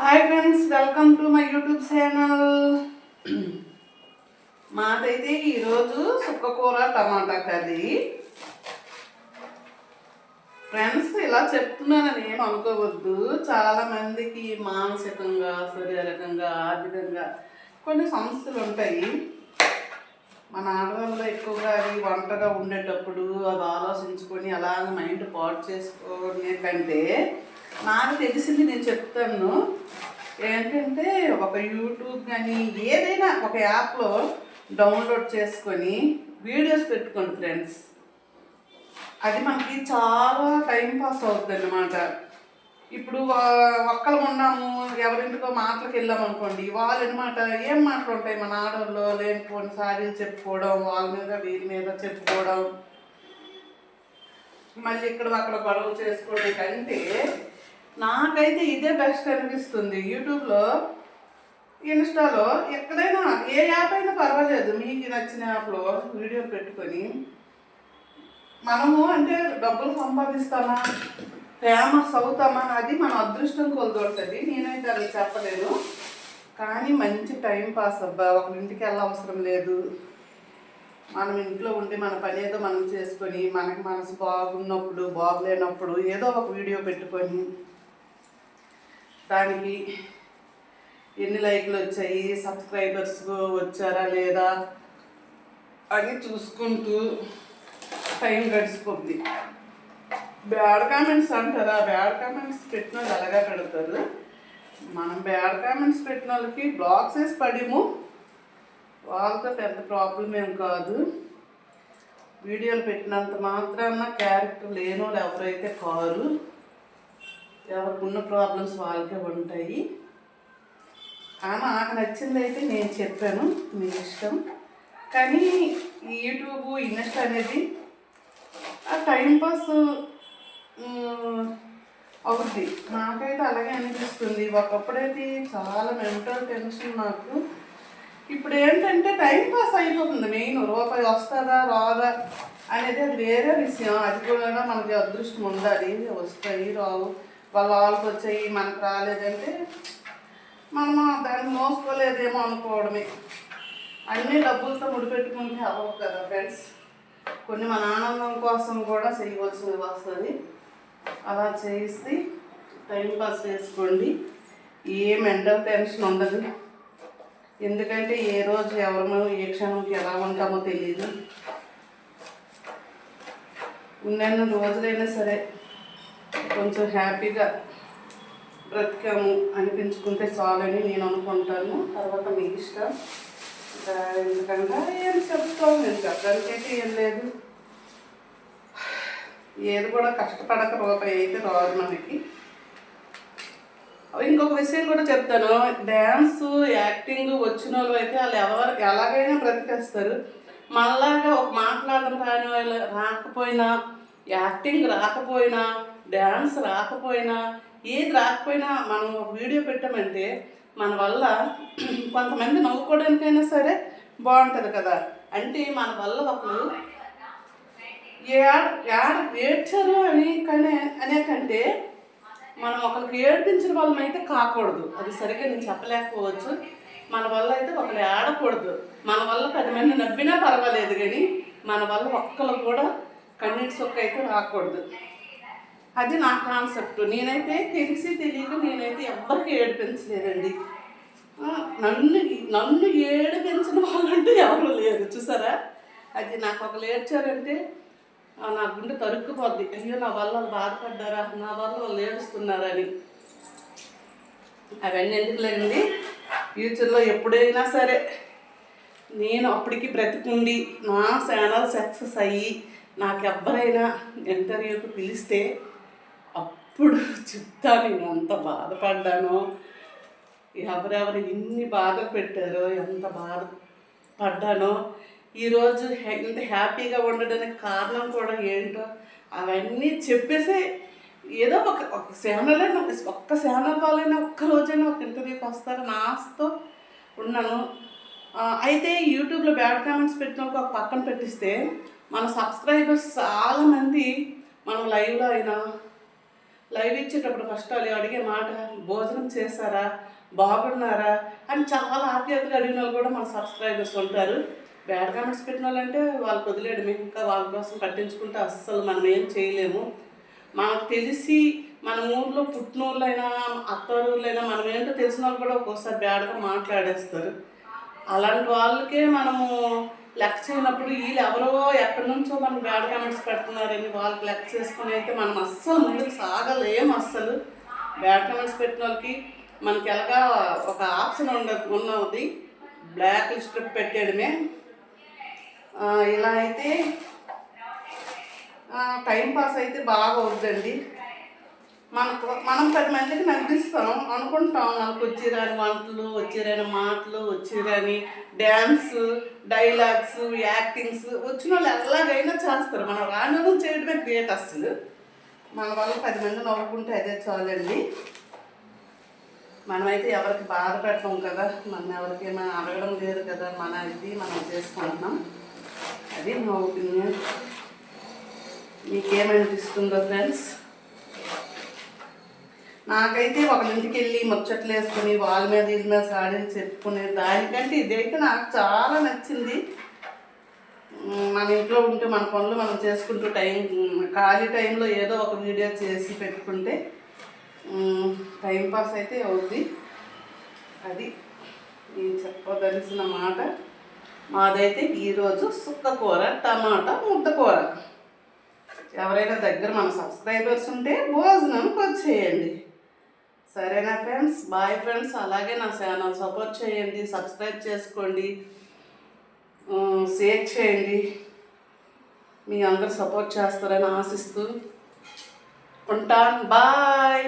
Hi friends welcome to my YouTube channel మాదైతే ఈరోజు సుక్కకూర టమాటా curry. Friends ఇలా చెప్తున్నానని ఏం అనుకోవద్దు. చాలా మందికి మానసికంగా శారీరకంగా ఆర్థికంగా కొన్ని సమస్యలు ఉంటాయి. మన ఆడవాళ్ళు ఎక్కువగా అది వంటగా ఉండేటప్పుడు అది ఆలోచించుకొని అలా మైండ్ పాటు చేసుకునే కంటే నాకు తెలిసింది నేను చెప్తాను. ఏంటంటే ఒక యూట్యూబ్ కానీ ఏదైనా ఒక యాప్లో డౌన్లోడ్ చేసుకొని వీడియోస్ పెట్టుకోండి ఫ్రెండ్స్ అది మనకి చాలా టైం పాస్ అవుతుంది అన్నమాట ఇప్పుడు ఆ- ఒక్కరు ఉన్నాము ఎవరింటికో మాటలకు వెళ్ళాం అనుకోండి వాళ్ళు అనమాట ఏం మాటలు ఉంటాయి మన ఆడవాళ్ళు లేనిపోని సారీలు చెప్పుకోవడం వాళ్ళ మీద వీరి మీద చెప్పుకోవడం. మళ్ళీ ఇక్కడ అక్కడ గొడవ చేసుకోవడం కంటే నాకైతే ఇదే బెస్ట్ అనిపిస్తుంది. యూట్యూబ్లో ఇన్స్టాలో ఎక్కడైనా ఏ యాప్ అయినా పర్వాలేదు. మీకు నచ్చిన యాప్లో వీడియో పెట్టుకొని మనము అంటే డబ్బులు సంపాదిస్తామా ఫేమస్ అవుతామా అది మన అదృష్టం కొలుదొడుతుంది. నేనైతే అది చెప్పలేను కానీ మంచి టైం పాస్ అబ్బా. ఒక ఇంటికి వెళ్ళ అవసరం లేదు. మనం ఇంట్లో ఉండి మన పని ఏదో మనం చేసుకొని మనకి మనసు బాగున్నప్పుడు బాగులేనప్పుడు ఏదో ఒక వీడియో పెట్టుకొని దానికి ఎన్ని లైక్లు వచ్చాయి సబ్స్క్రైబర్స్ వచ్చారా లేదా అని చూసుకుంటూ టైం గడిచిపోద్ది. బ్యాడ్ కామెంట్స్ అంటారా? బ్యాడ్ కామెంట్స్ పెట్టిన వాళ్ళు అలాగా పెడతారు. మనం బ్యాడ్ కామెంట్స్ పెట్టిన వాళ్ళకి బ్లాక్స్ వేసి పడిము. వాళ్ళతో పెద్ద ప్రాబ్లం ఏం కాదు. వీడియోలు పెట్టినంత మాత్రాన క్యారెక్టర్ లేని వాళ్ళు ఎవరైతే కారు ఎవరికి ఉన్న ప్రాబ్లమ్స్ వాళ్ళకే ఉంటాయి. ఆ నాకు నచ్చింది అయితే నేను చెప్పాను మీ ఇష్టం. కానీ యూట్యూబ్ ఇన్స్టా అనేది ఆ టైంపాస్ అవుద్ది. నాకైతే అలాగే అనిపిస్తుంది. ఒకప్పుడైతే చాలా మెంటల్ టెన్షన్ నాకు. ఇప్పుడు ఏంటంటే టైం పాస్ అయిపోతుంది మెయిన్ రూపాయి వస్తుందా రాదా అనేది అది వేరే విషయం. అది కూడా మనకి అదృష్టం ఉండాలి. వస్తాయి రావు. వాళ్ళ వాళ్ళకి వచ్చాయి మనకు రాలేదంటే మనం దాన్ని మోసుకోలేదేమో అనుకోవడమే. అన్నీ డబ్బులతో ముడిపెట్టుకుంటే అవ్వవు కదా ఫ్రెండ్స్. కొన్ని మన ఆనందం కోసం కూడా చేయవలసి వస్తుంది. అలా చేసి టైం పాస్ చేసుకోండి. ఏ మెంటల్ టెన్షన్ ఉండదు. ఎందుకంటే ఏ రోజు ఎవరమో ఏ క్షణంకి ఎలా ఉంటామో తెలియదు ఉన్నన్ని రోజులైనా సరే కొంచెం హ్యాపీగా బ్రతికాము అనిపించుకుంటే చాలని నేను అనుకుంటాను. తర్వాత మీ ఇష్టం. ఎందుకంటే ఏం చెప్తాం నేను చెప్పడానికైతే ఏం లేదు. ఏది కూడా కష్టపడక రూపాయి అయితే రాదు మనకి. ఇంకొక విషయం కూడా చెప్తాను. డ్యాన్స్ యాక్టింగ్ వచ్చిన వాళ్ళు అయితే వాళ్ళు ఎవరు ఎలాగైనా బ్రతికేస్తారు. మనలాగా ఒక మాట్లాడడం రాని వాళ్ళు రాకపోయినా యాక్టింగ్ రాకపోయినా డ్యాన్స్ రాకపోయినా ఏది రాకపోయినా మనం ఒక వీడియో పెట్టామంటే మన వల్ల కొంతమంది నవ్వుకోవడానికైనా సరే బాగుంటుంది కదా. అంటే మన వల్ల ఒకరు ఏడ ఏడ ఏడ్చారు అని కానీ అనే కంటే మనం ఒకరికి ఏడ్పించిన వాళ్ళం అయితే కాకూడదు. అది సరిగ్గా నేను చెప్పలేకపోవచ్చు. మన వల్ల అయితే ఒకరు ఆడకూడదు మన వల్ల పది మంది నవ్వినా పర్వాలేదు కానీ మన వల్ల ఒక్కరు కూడా కన్నీటి సొక్క అయితే రాకూడదు. అది నా కాన్సెప్ట్. నేనైతే తెలిసి తెలియక నేనైతే ఎవ్వరికి ఏడిపించలేదండి. నన్ను నన్ను ఏడిపించిన వాళ్ళంటే ఎవరు లేరు. చూసారా? అది నాకు ఒకరు ఏడ్చారంటే నా గుండె తరుక్కుపోద్ది. అయ్యో నా వల్ల వాళ్ళు బాధపడ్డారా? నా వల్ల వాళ్ళు ఏడుస్తున్నారని. అవన్నీ ఎందుకులేండి? ఫ్యూచర్లో ఎప్పుడైనా సరే నేను అప్పటికి బ్రతికుండి నా ఛానల్ సక్సెస్ అయ్యి నాకు ఎవ్వరైనా ఇంటర్వ్యూకి పిలిస్తే ఎప్పుడు చెప్తా నేను ఎంత బాధపడ్డానో. ఎవరెవరు ఎన్ని బాధలు పెట్టారో ఎంత బాధ పడ్డానో ఈరోజు ఇంత హ్యాపీగా ఉండడానికి కారణం కూడా ఏంటో అవన్నీ చెప్పేసి ఏదో ఒక ఒక ఛానల్ అయినా ఒక్క ఛానల్ వాళ్ళైనా ఒక్క రోజైనా ఒక ఇంటర్వ్యూకి వస్తారని ఆశతో ఉన్నాను. అయితే యూట్యూబ్లో బ్యాడ్ కామెంట్స్ పెట్టిన ఒక పక్కన పెట్టిస్తే మన సబ్స్క్రైబర్స్ చాలామంది మనం లైవ్లో అయినా లైవ్ ఇచ్చేటప్పుడు ఫస్ట్ వాళ్ళు అడిగే మాట భోజనం చేశారా? బాగున్నారా? అని చాలా ఆప్యాయతగా అడిగిన వాళ్ళు కూడా మన సబ్స్క్రైబర్స్ ఉంటారు. బ్యాడ్ కామెంట్స్ పెట్టిన వాళ్ళంటే వాళ్ళకి వదిలేయడం. ఇంకా వాళ్ళ కోసం పట్టించుకుంటే అస్సలు మనం ఏం చేయలేము. మనకు తెలిసి మన ఊర్లో పుట్టినోళ్ళైనా అత్తూరులైనా మనం ఏంటో తెలిసిన వాళ్ళు కూడా ఒక్కోసారి బ్యాడ్గా మాట్లాడేస్తారు. అలాంటి వాళ్ళకే మనము లెక్క చేయనప్పుడు వీళ్ళు ఎవరో ఎక్కడి నుంచో మనం బ్యాడ్ కామెంట్స్ పెడుతున్నారని వాళ్ళకి లెక్క చేసుకుని అయితే మనం అస్సలు ముందుకు సాగలేము అస్సలు. బ్యాడ్ కామెంట్స్ పెట్టిన వాళ్ళకి మనకి ఎలాగా ఒక ఆప్షన్ ఉండ ఉన్నది. బ్లాక్ లిస్ట్ పెట్టేయడమే. ఇలా అయితే టైం పాస్ అయితే బాగా అవుతుందండి మనకు మనం పది మందికి నవ్విస్తాం అనుకుంటాం మనకు వచ్చిరాని వంటలు వచ్చిరాని మాటలు వచ్చిరాని డ్యాన్స్ డైలాగ్స్ యాక్టింగ్స్ వచ్చిన వాళ్ళు ఎలాగైనా చేస్తారు. మనం రాని చేయడమే గ్రేట్ అసలు. మన వల్ల పది మంది నవ్వుకుంటే అదే చాలండి. మనమైతే ఎవరికి బాధ పెట్టం కదా మనం ఎవరికి ఏమైనా అడగడం లేదు కదా మన ఇది మనం చేసుకుంటున్నాం. అది మా ఒపీనియన్. మీకేమనిపిస్తుందో ఫ్రెండ్స్? నాకైతే ఒక ఇంటికి వెళ్ళి ముచ్చట్లు వేసుకుని వాళ్ళ మీద వీళ్ళ మీద సాడీలు చెప్పుకునే దానికంటే ఇదైతే నాకు చాలా నచ్చింది. మన ఇంట్లో ఉంటే మన పనులు మనం చేసుకుంటూ టైం ఖాళీ టైంలో ఏదో ఒక వీడియో చేసి పెట్టుకుంటే టైం పాస్ అయితే అవుద్ది. అది నేను చెప్పదలిసిన మాట. మాదైతే ఈరోజు సుక్కకూర టమాటా ముద్ద కూర ఎవరైనా దగ్గర మన సబ్స్క్రైబర్స్ ఉంటే భోజనంకి వచ్చేయండి. సరేనా ఫ్రెండ్స్? Bye friends. అలాగే నా ఛానల్ సపోర్ట్ చేయండి సబ్స్క్రైబ్ చేసుకోండి షేర్ చేయండి. మీ అందరు సపోర్ట్ చేస్తారని ఆశిస్తూ ఉంటాను బాయ్!